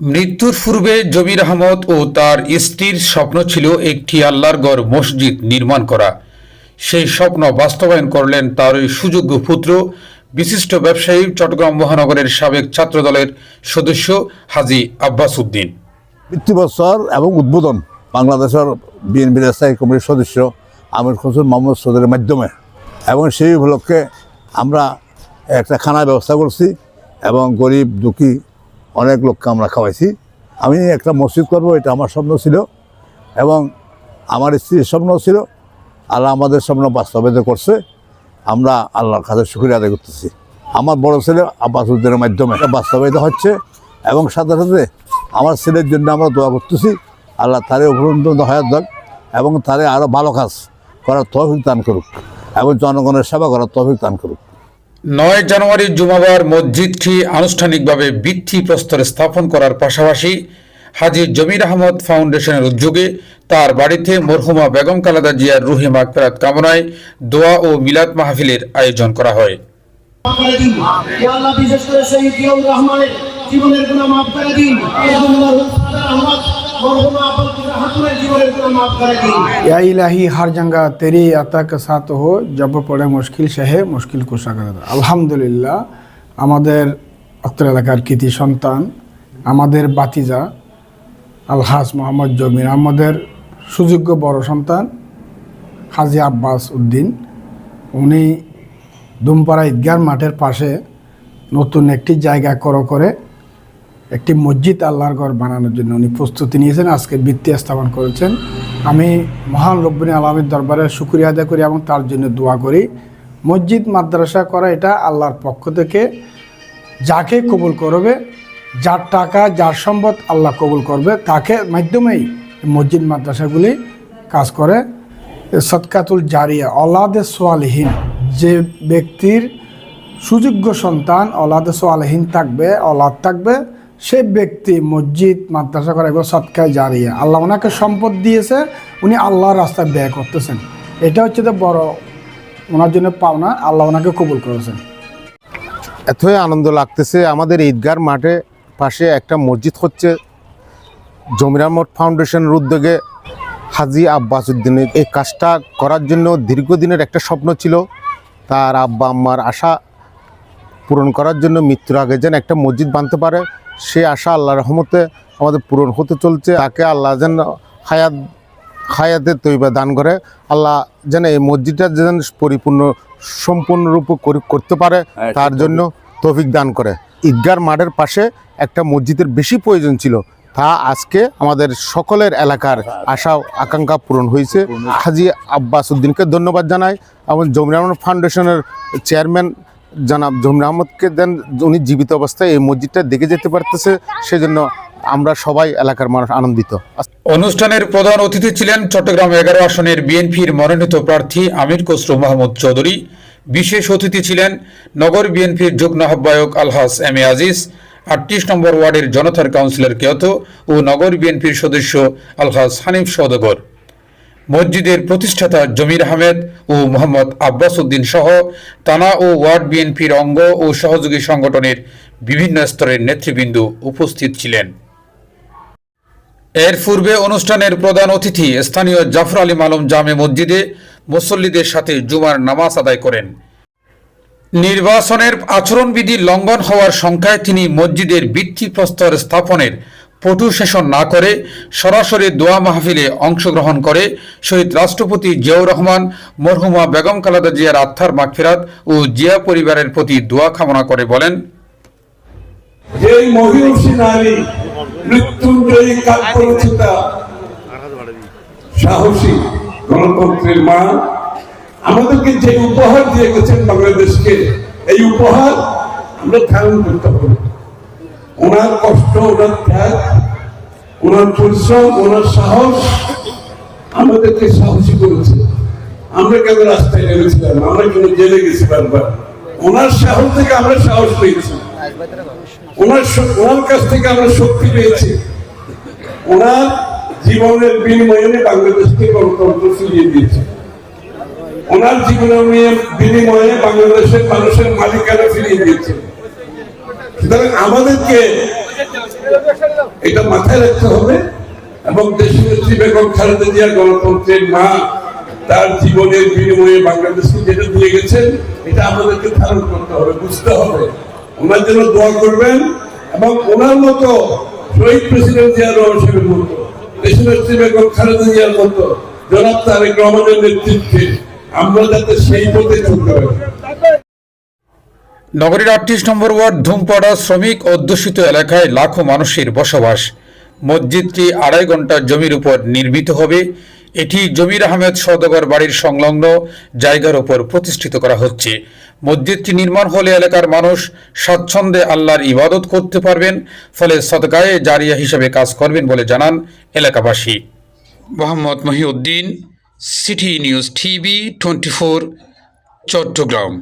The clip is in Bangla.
মৃত্যুর পূর্বে জমির আহমদ ও তার স্ত্রীর স্বপ্ন ছিল একটি আল্লাহর গড় মসজিদ নির্মাণ করা। সেই স্বপ্ন বাস্তবায়ন করলেন তার ওই সুযোগ্য পুত্র, বিশিষ্ট ব্যবসায়ী চট্টগ্রাম মহানগরের সাবেক ছাত্রদলের সদস্য হাজি আব্বাস উদ্দিন। মৃত্যুবৎসর এবং উদ্বোধন বাংলাদেশের বিএনপির স্থায়ী কমিটির সদস্য আমির হোসেন মোহাম্মদ সৌদের মাধ্যমে। এবং সেই উপলক্ষে আমরা একটা খানার ব্যবস্থা করছি এবং গরিব, দুঃখী অনেক লোককে আমরা খাওয়াইছি। আমি একটা মসজিদ করব, এটা আমার স্বপ্ন ছিল এবং আমার স্ত্রীর স্বপ্ন ছিল। আল্লাহ আমাদের স্বপ্ন বাস্তবায়িত করছে। আমরা আল্লাহর কাছে শুক্রিয়া আদায় করতেছি। আমার বড় ছেলে আব্বাস উদ্দিনের মাধ্যমে এটা বাস্তবায়িত হচ্ছে এবং সাথে সাথে আমার ছেলের জন্য আমরা দোয়া করতেছি। আল্লাহ তারে অভিনন্দন হায়াত দেন এবং তারে আরও ভালো কাজ করার তহফিক দান করুক এবং জনগণের সেবা করার তহফিক দান করুক। নয় জানুয়ারি জুমাবার মসজিদটি আনুষ্ঠানিকভাবে ভিত্তি প্রস্তর স্থাপন করার পাশাপাশি হাজি জমির আহমদ ফাউন্ডেশনের উদ্যোগে তার বাড়িতে মরহুমা বেগম কালাদা জিয়ার রুহি মাগফেরাত কামনায় দোয়া ও মিলাদ মাহফিলের আয়োজন করা হয়। জীবনের গুনাহ মাফ করে দিন। মরহুমা আবুল কালাম হাতুনের জীবনের গুনাহ মাফ করে দিন या इलाही हर जगह तेरी अता के साथ हो जब पड़े मुश्किल সহে মুশকিল কুশা করে দাও। আলহামদুলিল্লাহ আমাদের অত্র এলাকার কৃতি সন্তান আমাদের বাতিজা আলহাজ মোহাম্মদ জমির আমাদের সুযোগ্য বড় সন্তান হাজি আব্বাস উদ্দিন উনি দুমপাড়া ঈদগাহ মাঠের পাশে নতুন একটি জায়গা করো করে একটি মসজিদ আল্লাহর ঘর বানানোর জন্য উনি প্রস্তুতি নিয়েছেন, আজকে বৃত্তি স্থাপন করেছেন। আমি মহান রব্বিনী আলমের দরবারে শুক্রিয়া আদায় করি এবং তার জন্য দোয়া করি। মসজিদ, মাদ্রাসা করা এটা আল্লাহর পক্ষ থেকে যাকে কবুল করবে, যার টাকা, যার সম্পদ আল্লাহ কবুল করবে, তাকে মাধ্যমেই মসজিদ, মাদ্রাসাগুলি কাজ করে। সৎকাতুল জারিয়া, অলাদে সোয়ালহীন, যে ব্যক্তির সুযোগ্য সন্তান অলাদে সোয়ালহীন থাকবে, অলাদ থাকবে সে ব্যক্তি মসজিদ, মাদ্রাসা করে এগুলো সৎকায় জারিয়া। আল্লাহ ওনাকে সম্পদ দিয়েছে, উনি আল্লাহর রাস্তায় ব্যয় করতেছেন। এটা হচ্ছে তো বড় ওনার জন্য পাওনা, আল্লাহ ওনাকে কবুল করেছেন। এতই আনন্দ লাগতেছে, আমাদের ঈদগার মাঠে পাশে একটা মসজিদ হচ্ছে, জমিরার মঠ ফাউন্ডেশনের উদ্যোগে হাজি আব্বাস উদ্দিনের এই কাজটা করার জন্য দীর্ঘদিনের একটা স্বপ্ন ছিল, তার আব্বা, আম্মার আশা পূরণ করার জন্য মৃত্যুর আগে যেন একটা মসজিদ বানতে পারে। সে আশা আল্লাহ রহমতে আমাদের পূরণ হতে চলছে। তাকে আল্লাহ যেন হায়াত হায়াতে তৈবা দান করে। আল্লাহ যেন এই মসজিদটা যেন পরিপূর্ণ সম্পূর্ণরূপে করতে পারে। তার জন্য তৌফিক দান করে। ঈদগার মাঠের পাশে একটা মসজিদের বেশি প্রয়োজন ছিল। তা আজকে আমাদের সকলের এলাকার আশা আকাঙ্ক্ষা পূরণ হয়েছে। হাজি আব্বাস উদ্দিনকে ধন্যবাদ জানাই। এবং জমির ফাউন্ডেশনের চেয়ারম্যান জনাব জমির আহমদকে দেন, উনি জীবিত অবস্থায় এই মসজিদটা দেখে যেতে পারতেছে, সেজন্য আমরা সবাই এলাকার মানুষ আনন্দিত। অনুষ্ঠানের প্রধান অতিথি ছিলেন চট্টগ্রাম এগারো আসনের বিএনপির মনোনীত প্রার্থী আমির খসরু মাহমুদ চৌধুরী। বিশেষ অতিথি ছিলেন নগর বিএনপির যুগ্ম আহ্বায়ক আলহাস এম এ আজিজ, আটত্রিশ নম্বর ওয়ার্ডের জনতার কাউন্সিলর কেয়ত ও নগর বিএনপির সদস্য আলহাস হানিফ সৌদগর মসজিদের প্রতিষ্ঠাতা জমির আহমেদ ও মোহাম্মদ আব্বাস উদ্দিন সহ তানা ও ওয়ার্ড বিএনপির অঙ্গ ও সহযোগী সংগঠনের বিভিন্ন স্তরের নেতৃবৃন্দ উপস্থিত ছিলেন। এর পূর্বে অনুষ্ঠানের প্রধান অতিথি স্থানীয় জাফর আলী মালম জামে মসজিদে মুসল্লিদের সাথে জুমার নামাজ আদায় করেন। নির্বাচনের আচরণবিধি লঙ্ঘন হওয়ার সংখ্যায় তিনি মসজিদের ভিত্তিপ্রস্তর স্থাপনের পটু সেশন না করে সরাসরি দোয়া মাহফিলে অংশগ্রহণ করে শহীদ রাষ্ট্রপতি জিয়াউর রহমান, মরহুমা বেগম কালাদা জিয়ার আত্মার মাগফিরাত ও জিয়া পরিবারের প্রতি দোয়া কামনা করে বলেন। আমাদেরকে যে উপহার দিয়ে গেছেন বাংলাদেশকে, এই উপহার আমরা ধারণ করতে হবে ওনার কষ্ট, ওনার ত্যাগ ওনার পরিশ্রম, ওনার সাহস আমাদেরকে সাহসী করেছে। আমরা কেন রাস্তায় নেমেছিলাম? আমরা কেন জেলে গেছি বারবার ওনার সাহস থেকে আমরা সাহস পেয়েছি। ওনার ওনার কাছ থেকে আমরা শক্তি পেয়েছি। ওনার জীবনের বিনিময়ে বাংলাদেশকে গণতন্ত্র ফিরিয়ে দিয়েছে। ওনার জীবনের বিনিময়ে বাংলাদেশের মানুষের মালিকানা ফিরিয়ে দিয়েছে। সুতরাং আমাদেরকে এটা মাথায় রাখতে হবে এবং দেশনেত্রী বেগম খালেদা জিয়া গণতন্ত্রের মা, তার জীবনের বিনিময়ে বাংলাদেশকে যেটা দিয়ে গেছেন, এটা আমাদেরকে ধারণ করতে হবে, বুঝতে হবে। ওনার জন্য দোয়া করবেন এবং ওনার মতো শহীদ প্রেসিডেন্ট জিয়া রহমানের মতো দেশনেত্রী বেগম খালেদা জিয়ার মতো জনাব তারেক রহমানের নেতৃত্বে আমরা যাতে সেই পথে চলতে পারি। নগরীর আটত্রিশ নম্বর ওয়ার্ড ধুমপাড়া শ্রমিক অধ্যুষিত এলাকায় লাখো মানুষের বসবাস। মসজিদটি আড়াই ঘণ্টা জমির উপর নির্মিত হবে। এটি জমির আহমেদ সদগর বাড়ির সংলগ্ন জায়গার উপর প্রতিষ্ঠিত করা হচ্ছে। মসজিদটি নির্মাণ হলে এলাকার মানুষ স্বাচ্ছন্দ্যে আল্লাহর ইবাদত করতে পারবেন, ফলে সদগায়ে জারিয়া হিসেবে কাজ করবেন বলে জানান এলাকাবাসী। Mohammad Mohiuddin, city news TV twenty four, Chittagong.